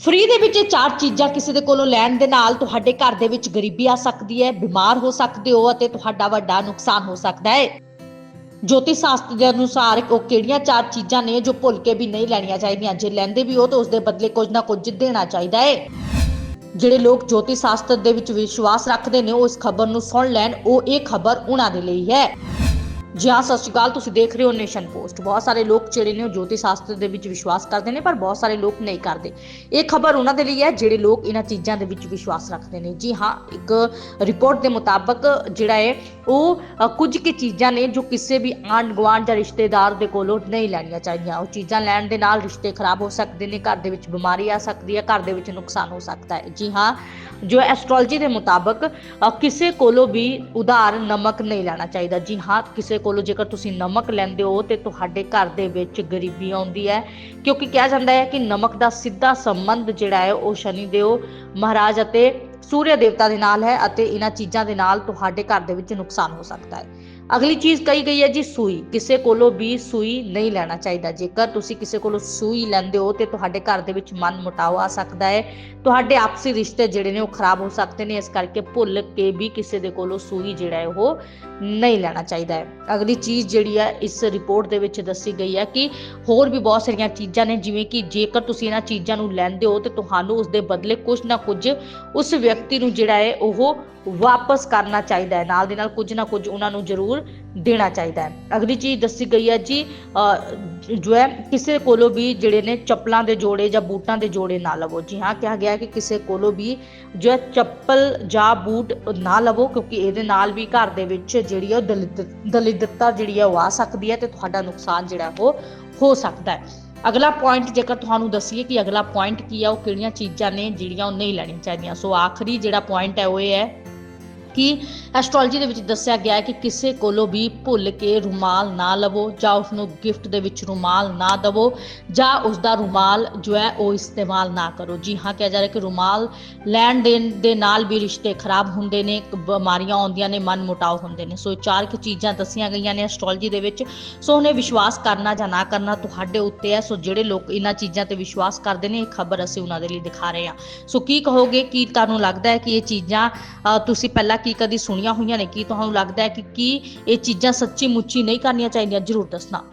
Free ਦੇ ਵਿੱਚ ਇਹ ਚਾਰ ਚੀਜ਼ਾਂ ਕਿਸੇ ਦੇ ਕੋਲੋਂ ਲੈਣ ਦੇ ਨਾਲ ਤੁਹਾਡੇ ਘਰ ਦੇ ਵਿੱਚ ਗਰੀਬੀ ਆ ਸਕਦੀ ਹੈ, ਬਿਮਾਰ ਹੋ ਸਕਦੇ ਹੋ ਅਤੇ ਤੁਹਾਡਾ ਵੱਡਾ ਨੁਕਸਾਨ ਹੋ ਸਕਦਾ ਹੈ। ਜੋਤਿਸ਼ ਸ਼ਾਸਤਰ ਦੇ ਅਨੁਸਾਰ ਉਹ ਕਿਹੜੀਆਂ ਚਾਰ ਚੀਜ਼ਾਂ ਨੇ ਜੋ ਭੁੱਲ ਕੇ ਵੀ ਨਹੀਂ ਲੈਣੀਆਂ ਚਾਹੀਦੀਆਂ। ਜੇ ਲੈਂਦੇ ਵੀ ਹੋ ਤਾਂ ਉਸ ਦੇ ਬਦਲੇ ਕੁਝ ਨਾ ਕੁਝ ਦੇਣਾ ਚਾਹੀਦਾ ਹੈ। ਜਿਹੜੇ ਲੋਕ ਜੋਤਿਸ਼ ਸ਼ਾਸਤਰ ਦੇ ਵਿੱਚ ਵਿਸ਼ਵਾਸ ਰੱਖਦੇ ਨੇ, ਉਹ ਇਸ ਖਬਰ ਨੂੰ ਸੁਣ ਲੈਣ, ਉਹ ਇਹ ਖਬਰ ਉਹਨਾਂ ਦੇ ਲਈ ਹੈ। ਜੀ ਹਾਂ ਸਤਿ ਸ਼੍ਰੀ ਅਕਾਲ, ਤੁਸੀਂ ਦੇਖ ਰਹੇ ਹੋ ਨੇਸ਼ਨ ਪੋਸਟ। ਬਹੁਤ ਸਾਰੇ ਲੋਕ ਜਿਹੜੇ ਨੇ ਉਹ ਜੋਤੀ ਸ਼ਾਸਤਰ ਦੇ ਵਿੱਚ ਵਿਸ਼ਵਾਸ ਕਰਦੇ ਨੇ, ਪਰ ਬਹੁਤ ਸਾਰੇ ਲੋਕ ਨਹੀਂ ਕਰਦੇ। ਇਹ ਖਬਰ ਉਹਨਾਂ ਦੇ ਲਈ ਹੈ ਜਿਹੜੇ ਲੋਕ ਇਹਨਾਂ ਚੀਜ਼ਾਂ ਦੇ ਵਿੱਚ ਵਿਸ਼ਵਾਸ ਰੱਖਦੇ ਨੇ। ਜੀ ਹਾਂ, ਇੱਕ ਰਿਪੋਰਟ ਦੇ ਮੁਤਾਬਕ ਜਿਹੜਾ ਹੈ, ਉਹ ਕੁਝ ਕੀ ਚੀਜ਼ਾਂ ਨੇ ਜੋ ਕਿਸੇ ਵੀ ਆਂਢ ਗੁਆਂਢ ਜਾਂ ਰਿਸ਼ਤੇਦਾਰ ਦੇ ਕੋਲੋਂ ਨਹੀਂ ਲੈਣੀਆਂ ਚਾਹੀਦੀਆਂ। ਉਹ ਚੀਜ਼ਾਂ ਲੈਣ ਦੇ ਨਾਲ ਰਿਸ਼ਤੇ ਖਰਾਬ ਹੋ ਸਕਦੇ ਨੇ, ਘਰ ਦੇ ਵਿੱਚ ਬਿਮਾਰੀ ਆ ਸਕਦੀ ਹੈ, ਘਰ ਦੇ ਵਿੱਚ ਨੁਕਸਾਨ ਹੋ ਸਕਦਾ ਹੈ। ਜੀ ਹਾਂ, ਜੋ ਐਸਟ੍ਰੋਲੋਜੀ ਦੇ ਮੁਤਾਬਕ ਕਿਸੇ ਕੋਲੋਂ ਵੀ ਉਧਾਰ ਨਮਕ ਨਹੀਂ ਲੈਣਾ ਚਾਹੀਦਾ। ਜੀ ਹਾਂ, ਕਿਸੇ ਕੋਲੋਂ ਜੇਕਰ ਤੁਸੀਂ ਨਮਕ ਲੈਂਦੇ ਹੋ ਤੇ ਤੁਹਾਡੇ ਘਰ ਦੇ ਵਿੱਚ ਗਰੀਬੀ ਆਉਂਦੀ ਹੈ, ਕਿਉਂਕਿ ਕਿਹਾ ਜਾਂਦਾ ਹੈ ਕਿ ਨਮਕ ਦਾ ਸਿੱਧਾ ਸੰਬੰਧ ਜਿਹੜਾ ਹੈ ਉਹ ਸ਼ਨੀ ਦੇਵ, ਮਹਾਰਾਜ ਅਤੇ ਸੂਰਯ ਦੇਵਤਾ ਦੇ ਨਾਲ ਹੈ ਅਤੇ ਇਹਨਾਂ ਚੀਜ਼ਾਂ ਦੇ ਨਾਲ ਤੁਹਾਡੇ ਘਰ ਦੇ ਵਿੱਚ ਨੁਕਸਾਨ ਹੋ ਸਕਦਾ ਹੈ। ਅਗਲੀ ਚੀਜ਼ ਕਹੀ ਗਈ ਹੈ ਜੀ ਸੂਈ। ਕਿਸੇ ਕੋਲੋਂ ਵੀ ਸੂਈ ਨਹੀਂ ਲੈਣਾ ਚਾਹੀਦਾ। ਜੇਕਰ ਤੁਸੀਂ ਕਿਸੇ ਕੋਲੋਂ ਸੂਈ ਲੈਂਦੇ ਹੋ ਤੇ ਤੁਹਾਡੇ ਘਰ ਦੇ ਵਿੱਚ ਮਨ ਮੁਟਾਓ ਆ ਸਕਦਾ ਹੈ। ਤੁਹਾਡੇ ਆਪਸੀ ਰਿਸ਼ਤੇ ਜਿਹੜੇ ਨੇ ਉਹ ਖਰਾਬ ਹੋ ਸਕਦੇ ਨੇ। ਇਸ ਕਰਕੇ ਭੁੱਲ ਕੇ ਵੀ ਕਿਸੇ ਦੇ ਕੋਲੋਂ ਸੂਈ ਜਿਹੜਾ ਹੈ ਉਹ ਨਹੀਂ ਲੈਣਾ ਚਾਹੀਦਾ ਹੈ। ਅਗਲੀ ਚੀਜ਼ ਜਿਹੜੀ ਹੈ, ਇਸ ਰਿਪੋਰਟ ਦੇ ਵਿੱਚ ਦੱਸੀ ਗਈ ਹੈ ਕਿ ਹੋਰ ਵੀ ਬਹੁਤ ਸਾਰੀਆਂ ਚੀਜ਼ਾਂ ਨੇ। ਜਿਵੇਂ ਕਿ ਜੇਕਰ ਤੁਸੀਂ ਇਹਨਾਂ ਚੀਜ਼ਾਂ ਨੂੰ ਲੈਂਦੇ ਹੋ ਤੇ ਤੁਹਾਨੂੰ ਉਸ ਦੇ ਬਦਲੇ ਕੁਝ ਨਾ ਕੁਝ ਉਸ ਵਿਅਕਤੀ ਨੂੰ ਜਿਹੜਾ ਹੈ ਉਹ ਵਾਪਸ ਕਰਨਾ ਚਾਹੀਦਾ ਹੈ। ਨਾਲ ਦੇ ਨਾਲ ਕੁਝ ਨਾ ਕੁਝ ਉਹਨਾਂ ਨੂੰ ਜ਼ਰੂਰ ਦੇਣਾ ਚਾਹੀਦਾ ਹੈ। ਅਗਲੀ ਚੀਜ਼ ਦੱਸੀ ਗਈ ਹੈ ਜੀ ਜੋ ਹੈ, ਕਿਸੇ ਕੋਲੋਂ ਵੀ ਜਿਹੜੇ ਨੇ ਚੱਪਲਾਂ ਦੇ ਜੋੜੇ ਜਾਂ ਬੂਟਾਂ ਦੇ ਜੋੜੇ ਨਾ ਲਵੋ। ਜੀ ਹਾਂ, ਕਿਹਾ ਗਿਆ ਕਿ ਕਿਸੇ ਕੋਲੋਂ ਵੀ ਜੋ ਹੈ ਚੱਪਲ ਜਾਂ ਬੂਟ ਨਾ ਲਵੋ, ਕਿਉਂਕਿ ਇਹਦੇ ਨਾਲ ਵੀ ਘਰ ਦੇ ਵਿੱਚ ਜਿਹੜੀ ਹੈ ਉਹ ਦਲਿਤ ਦਲਿੱਦਤਾ ਜਿਹੜੀ ਹੈ ਉਹ ਆ ਸਕਦੀ ਹੈ ਤੇ ਤੁਹਾਡਾ ਨੁਕਸਾਨ ਜਿਹੜਾ ਉਹ ਹੋ ਸਕਦਾ ਹੈ। ਅਗਲਾ ਪੁਆਇੰਟ ਜੇਕਰ ਤੁਹਾਨੂੰ ਦੱਸੀਏ ਕਿ ਅਗਲਾ ਪੁਆਇੰਟ ਕੀ ਆ, ਉਹ ਕਿਹੜੀਆਂ ਚੀਜ਼ਾਂ ਨੇ ਜਿਹੜੀਆਂ ਉਹ ਨਹੀਂ ਲੈਣੀਆਂ ਚਾਹੀਦੀਆਂ। ਸੋ ਆਖਰੀ ਜਿਹੜਾ ਪੁਆਇੰਟ ਹੈ, ਉਹ ਇਹ ਹੈ ਕਿ ਐਸਟ੍ਰੋਲੋਜੀ ਦੇ ਵਿੱਚ ਦੱਸਿਆ ਗਿਆ ਹੈ ਕਿ ਕਿਸੇ ਕੋਲੋਂ ਵੀ ਭੁੱਲ ਕੇ ਰੁਮਾਲ ਨਾ ਲਵੋ ਜਾਂ ਉਸ ਨੂੰ ਗਿਫਟ ਦੇ ਵਿੱਚ ਰੁਮਾਲ ਨਾ ਦਵੋ ਜਾਂ ਉਸ ਦਾ ਰੁਮਾਲ ਜੋ ਹੈ ਉਹ ਇਸਤੇਮਾਲ ਨਾ ਕਰੋ। ਜੀ ਹਾਂ, ਕਿਹਾ ਜਾ ਰਿਹਾ ਕਿ ਰੁਮਾਲ ਲੈਣ ਦੇਣ ਦੇ ਨਾਲ ਵੀ ਰਿਸ਼ਤੇ ਖਰਾਬ ਹੁੰਦੇ ਨੇ ਬਿਮਾਰੀਆਂ ਆਉਂਦੀਆਂ ਨੇ, ਮਨ ਮੁਟਾਵ ਹੁੰਦੇ ਨੇ। ਸੋ ਚਾਰ ਕੁ ਚੀਜ਼ਾਂ ਦੱਸੀਆਂ ਗਈਆਂ ਨੇ ਐਸਟ੍ਰੋਲੋਜੀ ਦੇ ਵਿੱਚ। ਸੋ ਉਹਨੇ ਵਿਸ਼ਵਾਸ ਕਰਨਾ ਜਾਂ ਨਾ ਕਰਨਾ ਤੁਹਾਡੇ ਉੱਤੇ ਹੈ। ਸੋ ਜਿਹੜੇ ਲੋਕ ਇਹਨਾਂ ਚੀਜ਼ਾਂ ਤੇ ਵਿਸ਼ਵਾਸ ਕਰਦੇ ਨੇ, ਇਹ ਖਬਰ ਅਸੀਂ ਉਹਨਾਂ ਦੇ ਲਈ ਦਿਖਾ ਰਹੇ ਹਾਂ। ਸੋ ਕੀ ਕਹੋਗੇ? ਕੀ ਤੁਹਾਨੂੰ ਲੱਗਦਾ ਹੈ ਕਿ ਇਹ ਚੀਜ਼ਾਂ ਤੁਸੀਂ ਪਹਿਲਾਂ ਕੀ ਕਦੀ ਸੁਣੀਆਂ ਹੋਈਆਂ ਨੇ, ਕੀ ਤੁਹਾਨੂੰ ਲੱਗਦਾ ਹੈ ਕਿ ਕੀ ਇਹ ਚੀਜ਼ਾਂ ਸੱਚੀ ਮੁੱਚੀ ਨਹੀਂ ਕਰਨੀਆਂ ਚਾਹੀਦੀਆਂ? ਜਰੂਰ ਦੱਸਣਾ।